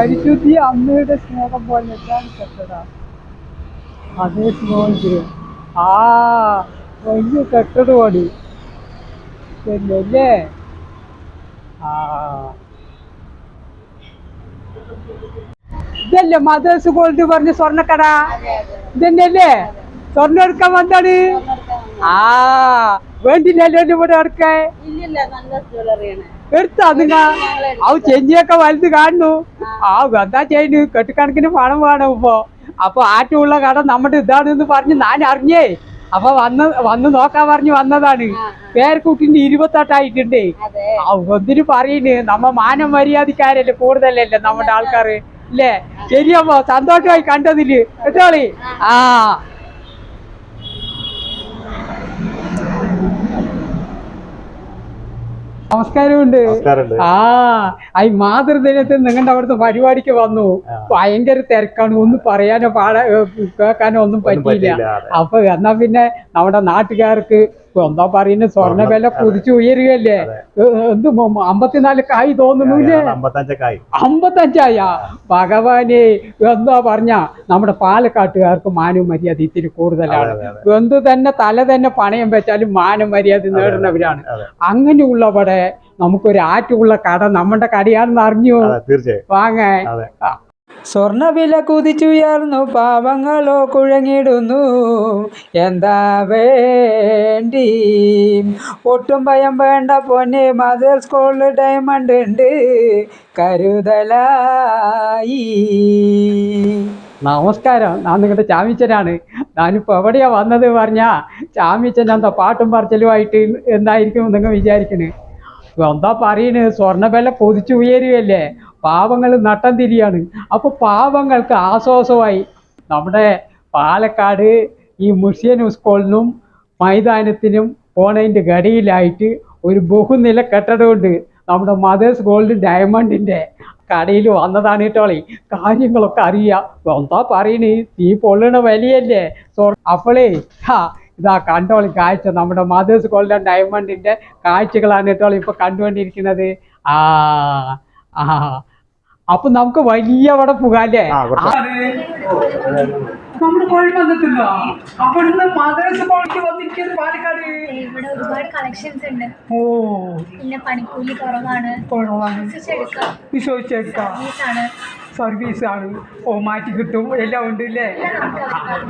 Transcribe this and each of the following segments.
പരിശുദ്ധി അമ്മയുടെ സ്നേഹം പോലെ കെട്ടട അതേ സ്നേഹത്തിൽ ആ വലിയ കെട്ടടമാണ് ശരിയല്ലേ? ആ. ഇതല്ലേ മദേഴ്സ് ഗോൾഡ് പറഞ്ഞ സ്വർണക്കട? ഇതന്നെയല്ലേ? സ്വർണം എടുക്കാൻ വന്നാണ് ആ. വേണ്ടില്ലല്ലോ ഇവിടെ എടുക്കാൻ ഇല്ലില്ല ആ ചെഞ്ചിയൊക്കെ വലുത് കാണുന്നു. ആ എന്താ ചെയ്യുന്നു. കെട്ടിക്കണക്കിന് പണം വേണം ഇപ്പൊ. അപ്പൊ ആറ്റുള്ള കട നമ്മുടെ ഇതാണെന്ന് പറഞ്ഞ് ഞാൻ അറിഞ്ഞേ. അപ്പൊ വന്ന് വന്ന് നോക്കാൻ പറഞ്ഞ് വന്നതാണ്. പേരക്കുട്ടിന്റെ ഇരുപത്തെട്ടായിട്ടുണ്ട് ഒന്നിന് പറയുന്നു നമ്മ മാനം മര്യാദക്കാരല്ലേ കൂടുതലല്ലേ നമ്മുടെ ആൾക്കാര്? ഇല്ലേ? ശരിയമ്മോ? സന്തോഷമായി കണ്ടതിൽ. കേട്ടോളി? ആ. നമസ്കാരമുണ്ട്. ആ ഈ മാതൃദിനത്തിൽ നിങ്ങളുടെ അവിടുത്തെ പരിപാടിക്ക് വന്നു. ഭയങ്കര തിരക്കാണ്. ഒന്നും പറയാനോ പാടാ കേൾക്കാനോ ഒന്നും പറ്റിയില്ല. അപ്പൊ എന്നാ പിന്നെ നമ്മുടെ നാട്ടുകാർക്ക് എന്താ പറയുന്നത് സ്വർണ വില കുതിച്ചു ഉയരുകയല്ലേ? എന്ത് അമ്പത്തിനാല് കായ് തോന്നുന്നില്ലേ അമ്പത്തഞ്ചായാ? ഭഗവാനെ എന്താ പറഞ്ഞ? നമ്മുടെ പാലക്കാട്ടുകാർക്ക് മാനവും മര്യാദ ഇത്തിരി കൂടുതലാണ്. എന്ത് തന്നെ തല തന്നെ പണയം വെച്ചാലും മാനം മര്യാദ നേടുന്നവരാണ്. അങ്ങനെയുള്ളവടെ നമുക്കൊരു ആറ്റുള്ള കട നമ്മുടെ കടയാണെന്ന് അറിഞ്ഞു വാങ്ങേ സ്വർണവില കുതിച്ചുയർന്നു പാവങ്ങളോ കുഴങ്ങിടുന്നു എന്താ വേണ്ടി? ഒട്ടും ഭയം വേണ്ട പൊന്നെ മദർ സ്കൂളിൽ ഡയമണ്ട് ഉണ്ട്. കരുതലായി. നമസ്കാരം. ഞാൻ നിങ്ങളുടെ ചാമിച്ചനാണ്. ഞാനിപ്പോൾ എവിടെയാണ് വന്നത് പറഞ്ഞാൽ ചാമിച്ചൻ എന്താ പാട്ടും പറച്ചലുമായിട്ട് എന്തായിരിക്കും നിങ്ങൾ വിചാരിക്കണേ? എന്താ പറയുന്നത് സ്വർണവില കൊതിച്ചു ഉയരുകയല്ലേ പാവങ്ങൾ നട്ടം തിരിയാണ്. അപ്പോൾ പാവങ്ങൾക്ക് ആശ്വാസമായി നമ്മുടെ പാലക്കാട് ഈ മുസ്ലിം സ്കൂളിനും മൈതാനത്തിനും പോണതിന്റെ ഘടിയിലായിട്ട് ഒരു ബഹുനില കെട്ടിടമുണ്ട്. നമ്മുടെ മദേഴ്സ് ഗോൾഡ് ഡയമണ്ടിന്റെ കടയിൽ വന്നതാണ് കേട്ടോളി കാര്യങ്ങളൊക്കെ അറിയാം. എന്താ പറയണേ? തീ പൊള്ളണ വലിയല്ലേ? സോ അപ്പോളേ ഹാ ഇതാ കണ്ടോളി കാഴ്ച. നമ്മുടെ മദേഴ്സ് ഗോൾഡ് ഡയമണ്ടിന്റെ കാഴ്ചകളാണ് കേട്ടോളി ഇപ്പോൾ കണ്ടുകൊണ്ടിരിക്കുന്നത്. ആ ആ. അപ്പൊ നമുക്ക് വലിയ അവിടെ പോകാല്ലേ. നമ്മുടെ കോഴി വന്നിട്ടുണ്ടോ അവിടുന്ന് മദേഴ്സ് കോഴിക്ക് വന്നിരിക്കുന്നത് പാലക്കാട്. ഇവിടെ ഒരുപാട് കളക്ഷൻസ് ഉണ്ട്. ഓ. പിന്നെ പണിക്കൂലി കുറവാണ്. കുറവാണ്. വിശ്വസിച്ചെടുക്കാം. വിശ്വസിച്ചേക്കാം സർവീസ് ആണ്. ഓ മാറ്റി കിട്ടും. എല്ലാം ഉണ്ട് ഇല്ലേ?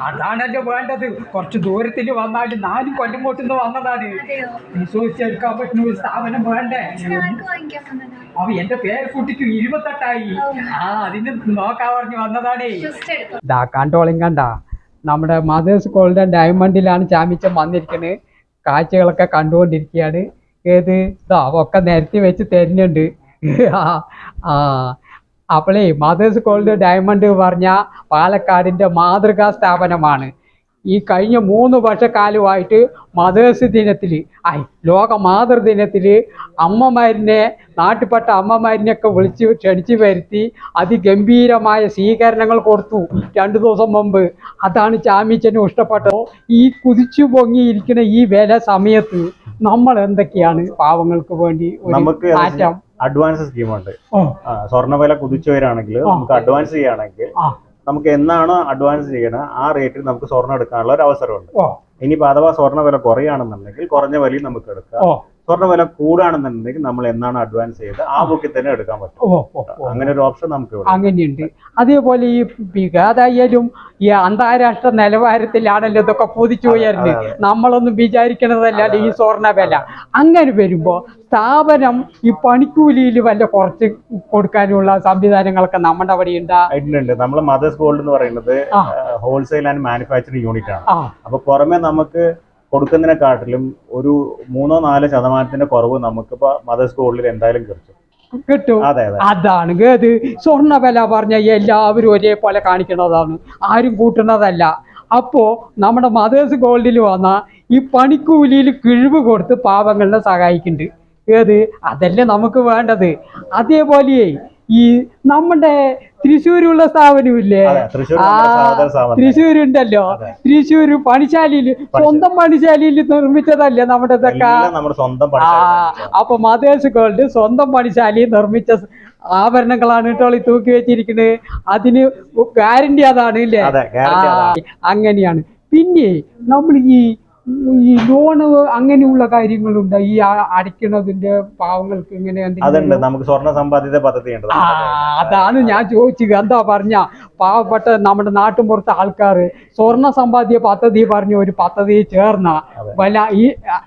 അതാണല്ലോ വേണ്ടത്. കുറച്ച് ദൂരത്തിൽ വന്നാലും നാല് കൊല്ലം കൊട്ടുന്ന് വന്നതാണ്. വിശ്വസിച്ചെടുക്കാൻ പറ്റുന്ന ഒരു സ്ഥാപനം വേണ്ടേ? അവ എന്റെ പേര് കുട്ടിക്ക് ഇരുപത്തെട്ടായി. ആ അതിന് നോക്കാൻ പറഞ്ഞു വന്നതാണേ. ഇതാ ദാ കണ്ടോളിയും കണ്ട. നമ്മുടെ മദേഴ്സ് ഗോൾഡൻ ഡയമണ്ടിലാണ് ചാമിച്ചൻ വന്നിരിക്കുന്നത് കാഴ്ചകളൊക്കെ കണ്ടുകൊണ്ടിരിക്കുകയാണ്. ഏത്? ഇതാ ഒക്കെ നിരത്തി വെച്ച് തരുന്നുണ്ട്. ആ ആ. അപ്പോളേ മദേഴ്സ് ഗോൾഡ് ഡയമണ്ട് പറഞ്ഞ പാലക്കാടിന്റെ മാതൃകാ സ്ഥാപനമാണ്. ഈ കഴിഞ്ഞ മൂന്ന് വർഷക്കാലമായിട്ട് മദേഴ്സ് ദിനത്തിൽ ഐ ലോക മാതൃദിനത്തിൽ അമ്മമാരിനെ നാട്ടിൽപ്പെട്ട അമ്മമാരിനെയൊക്കെ വിളിച്ച് ക്ഷണിച്ച് വരുത്തി അതിഗംഭീരമായ സ്വീകരണങ്ങൾ കൊടുത്തു രണ്ട് ദിവസം മുമ്പ്. അതാണ് ചാമിച്ചനും ഇഷ്ടപ്പെട്ടത്. ഈ കുതിച്ചു പൊങ്ങിയിരിക്കുന്ന ഈ വില സമയത്ത് നമ്മൾ എന്തൊക്കെയാണ് പാവങ്ങൾക്ക് വേണ്ടി ഒരു മാറ്റം അഡ്വാൻസ് സ്കീമുണ്ട് സ്വർണവില സ്വർണ വില കുതിച്ചു വരികയാണെങ്കിൽ നമുക്ക് അഡ്വാൻസ് ചെയ്യുകയാണെങ്കിൽ നമുക്ക് എന്നാണോ അഡ്വാൻസ് ചെയ്യണത് ആ റേറ്റിൽ നമുക്ക് സ്വർണം എടുക്കാനുള്ള ഒരു അവസരമുണ്ട്. ഇനിയിപ്പോ അഥവാ സ്വർണ വില കുറയുകയാണെന്നുണ്ടെങ്കിൽ കുറഞ്ഞ വിലയും നമുക്ക് എടുക്കാം. സ്വർണ വില കൂടാണെന്നുണ്ടെങ്കിൽ നമ്മൾ എന്നാണ് അഡ്വാൻസ് ചെയ്ത് ആ ബുക്കിൽ തന്നെ എടുക്കാൻ പറ്റും. അങ്ങനെ ഒരു ഓപ്ഷൻ നമുക്ക് അങ്ങനെയുണ്ട്. അതേപോലെ ഈ വികാതായാലും ഈ അന്താരാഷ്ട്ര നിലവാരത്തിലാണല്ലോ ഇതൊക്കെ പൊതിച്ചു പോയാലും നമ്മളൊന്നും വിചാരിക്കണതല്ല ഈ സ്വർണ വില അങ്ങനെ വരുമ്പോ സ്ഥാപനം ഈ പണിക്കൂലിയിൽ വല്ല കുറച്ച് കൊടുക്കാനുള്ള സംവിധാനങ്ങളൊക്കെ നമ്മുടെ അവിടെ ഉണ്ടാകുന്നുണ്ട് ഉണ്ട് നമ്മൾ മദേഴ്സ് ഗോൾഡ് എന്ന് പറയുന്നത് ഹോൾസെയിൽ ആൻഡ് മാനുഫാക്ചറിങ് യൂണിറ്റ് ആണ്. അപ്പൊ പുറമെ നമുക്ക് കൊടുക്കുന്നതിനെക്കാട്ടിലും ഒരു മൂന്നോ നാലോ ശതമാനത്തിന്റെ കുറവ് നമുക്കിപ്പോ മദർ സ്കൂളിൽ എന്തായാലും കിട്ടും. കിട്ടും. അതെ അതെ. അതാണ് ഏത് സ്വർണ വില പറഞ്ഞ എല്ലാവരും ഒരേപോലെ കാണിക്കുന്നതാണ്. ആരും കൂട്ടുന്നതല്ല. അപ്പോ നമ്മുടെ മദേഴ്സ് ഗോൾഡിൽ വന്ന ഈ പണിക്കൂലിയിൽ കിഴിവ് കൊടുത്ത് പാവങ്ങളെ സഹായിക്കുന്നുണ്ട്. ഏത് അതല്ലേ നമുക്ക് വേണ്ടത്. അതേപോലെ ഈ നമ്മുടെ തൃശ്ശൂരുള്ള സ്ഥാപനമില്ലേ? അതെ തൃശ്ശൂര് ആ പണിശാലയിൽ സ്വന്തം പണിശാലയിൽ നിർമ്മിച്ചതല്ലേ നമ്മുടെ ഇതൊക്കെ? ആ അപ്പൊ മദേഴ്സ് ഗോൾഡ് സ്വന്തം പണിശാലയിൽ നിർമ്മിച്ച ആഭരണങ്ങളാണ് കേട്ടോ ഈ തൂക്കി വെച്ചിരിക്കുന്നത് അതിന് ഗ്യാരണ്ടി അതാണ് ഇല്ലേ? അങ്ങനെയാണ്. പിന്നെ നമ്മൾ ഈ ഈ ലോണ് അങ്ങനെയുള്ള കാര്യങ്ങളുണ്ട്. ഈ അ- അടയ്ക്കണതിന്റെ പാവങ്ങൾക്ക് ഇങ്ങനെ അതുണ്ട്. നമുക്ക് സ്വർണ സമ്പാദ്യത പദ്ധതി ഉണ്ട് ആ അതാണ് ഞാൻ ചോദിച്ചത്. എന്താ പറഞ്ഞ? പാവപ്പെട്ട നമ്മുടെ നാട്ടിൻ പുറത്തെ ആൾക്കാർ സ്വർണ സമ്പാദ്യ പദ്ധതി പറഞ്ഞ ഒരു പദ്ധതി ചേർന്ന വല്ല ഈ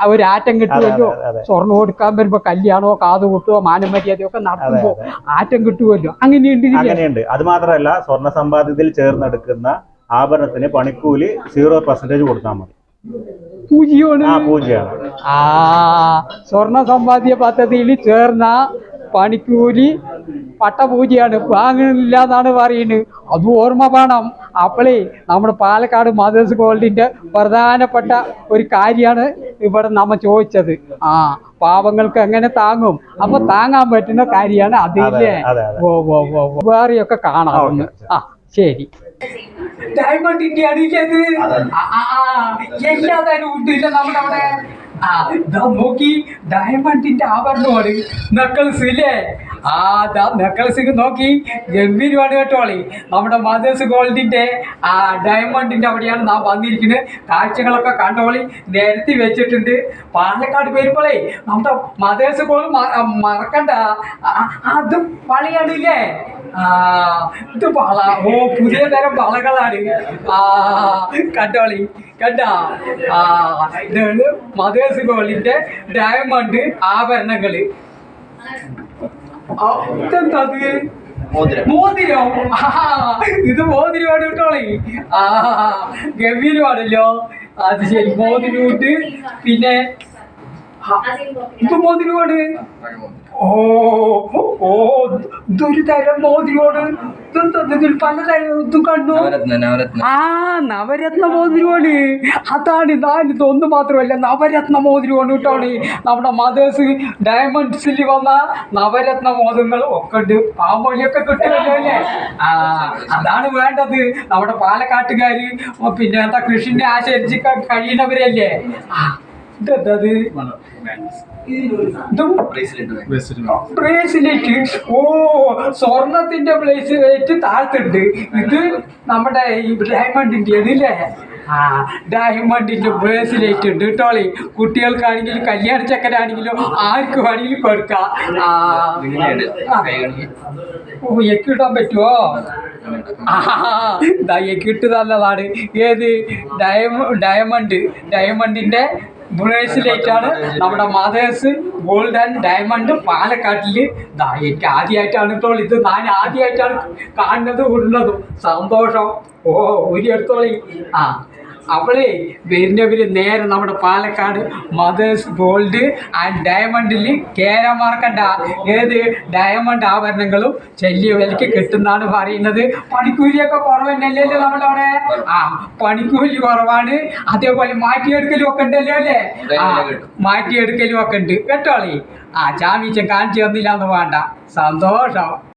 ഒരു ആറ്റം കിട്ടുമല്ലോ. സ്വർണം കൊടുക്കാൻ വരുമ്പോ കല്യാണമോ കാത് മാനം മര്യാദയോ ഒക്കെ നടത്തുമ്പോ ആറ്റം കിട്ടുമല്ലോ അങ്ങനെയുണ്ട്. അങ്ങനെയുണ്ട്. അത് മാത്രമല്ല സ്വർണ സമ്പാദ്യത്തിൽ ചേർന്നെടുക്കുന്ന ആഭരണത്തിന് പണിക്കൂലി സീറോ പെർസെന്റേജ് കൊടുത്താൽ മതി. പൂജ്യമാണ്. ആ പൂജ്യമാണ്. ആ സ്വർണ സമ്പാദ്യ പദ്ധതിയിൽ ചേർന്ന പണിക്കൂലി പട്ടപൂജയാണ്. വാങ്ങുന്നില്ല എന്നാണ് പറയുന്നത്. അത് ഓർമ്മ വേണം. അപ്പോളേ നമ്മുടെ പാലക്കാട് മദേഴ്സ് ഗോൾഡിന്റെ പ്രധാനപ്പെട്ട ഒരു കാര്യമാണ് ഇവിടെ നമ്മ ചോദിച്ചത്. ആ പാവങ്ങൾക്ക് എങ്ങനെ താങ്ങും? അപ്പൊ താങ്ങാൻ പറ്റുന്ന കാര്യമാണ് അതില്ലേ? അതെ, അതെ. ഓ ഓ ഓ. വേറെയൊക്കെ കാണാം. ആ, ഒന്ന്. ഓക്കേ, ഇന്ത്യ അടിയിലേത് എല്ലാ തരം ഉണ്ട്. ഇല്ല നമ്മുടെ അവിടെ ആ നോക്കി ഡയമണ്ടിന്റെ ആഭരണമാണ് നക്കൾസ് ഇല്ലേ? ആ ദാ നക്കളസ് നോക്കി. ഗംഭീരമാണ് കേട്ടോളി നമ്മുടെ മദേഴ്സ് ഗോൾഡിന്റെ ആ ഡയമണ്ടിന്റെ അവിടെയാണ് നാം വന്നിരിക്കുന്നത്. കാഴ്ചകളൊക്കെ കണ്ടോളി. നിരത്തി വെച്ചിട്ടുണ്ട്. പാലക്കാട് വരുമ്പോളേ നമ്മുടെ മദേഴ്സ് ഗോൾഡ് മറക്കണ്ട. അത് പളിയാണില്ലേ ആ ഇത് വള. ഓ പുതിയ തരം വളകളാണ്. ആ കണ്ടോളി. കണ്ട? ആ ഇതാണ് മദേഴ്സ് ഗോൾഡിന്റെ ഡയമണ്ട് ആഭരണങ്ങൾ. ആ, ഇതെന്താ അത്? മോതിരം. ഇത് മോതിരമാണ് കേട്ടോളി ആ ഗംഭീരമാണല്ലോ അത് ശരി മോതിരൂട്ട് പിന്നെ ഇപ്പൊ ഇത് മോതിരമാണ് ഓ ഓ ദുരിതരം ഇതിൽ പലതരം ഇത് കണ്ടു. നവരത്ന ആ നവരത്ന മോതിരമാണ് അതാണ് ഞാൻ ഇതൊന്നും മാത്രമല്ല നവരത്ന മോതിരമാണ് കേട്ടോണ് നമ്മുടെ മദേഴ്സ് ഡയമണ്ട്സിൽ വന്ന നവരത്ന മോതിരങ്ങൾ ഒക്കെ ഉണ്ട്. പാമ്പൊഴിയൊക്കെ കിട്ടുമല്ലോ അല്ലേ? ആ അതാണ് വേണ്ടത്. നമ്മുടെ പാലക്കാട്ടുകാര് പിന്നെ എന്താ കൃഷിനെ ആചരിച്ച് കഴിയുന്നവരല്ലേ? ആ സ്വർണത്തിന്റെ ബ്രേസ്ലെറ്റ് താഴ്ത്തുണ്ട്. ഇത് നമ്മുടെ ഡയമണ്ടിന്റെ അതില്ലേ ആ ഡയമണ്ടിന്റെ ബ്രേസ്ലെറ്റ് ഉണ്ട് കേട്ടോളി കുട്ടികൾക്കാണെങ്കിലും കല്യാണ ചക്കരാണെങ്കിലും ആർക്ക് വേണമെങ്കിലും കൊടുക്കാം. ആ പറ്റുമോ എക്കിട്ട് നല്ലതാണ് ഏത്? ഡയമ ഡയമണ്ട്. ഡയമണ്ടിന്റെ ബ്രേസ്ലെറ്റ് ആണ് നമ്മുടെ മദേഴ്സ് ഗോൾഡ് ആൻഡ് ഡയമണ്ട് പാലക്കാട്ടിൽ എനിക്ക് ആദ്യമായിട്ടാണ് ഇപ്പോൾ ഇത്. ഞാൻ ആദ്യമായിട്ടാണ് കാണുന്നത് ഉള്ളതും സന്തോഷം. ഓ ഒരു എടുത്തോളി. ആ അവളെ വരുന്നവര് നേരെ നമ്മുടെ പാലക്കാട് മദേഴ്സ് ഗോൾഡ് ആൻഡ് ഡയമണ്ടിൽ കേരമാർക്കണ്ട ഏത് ഡയമണ്ട് ആഭരണങ്ങളും ചെല്ലിയ വിലക്ക് കിട്ടുന്നതാണ് പറയുന്നത്. പണിക്കൂലിയൊക്കെ കുറവ് തന്നെയല്ലേ നമ്മുടെ അവിടെ ആ പണിക്കൂലി കുറവാണ്. അതേപോലെ മാറ്റിയെടുക്കലും ഒക്കെ ഉണ്ടല്ലോ അല്ലേ? ആ മാറ്റിയെടുക്കലും ഒക്കെ ഉണ്ട്. കേട്ടോളി ആ ചാമീച്ചൻ കാണിച്ചു തന്നില്ല എന്ന് വേണ്ട. സന്തോഷം.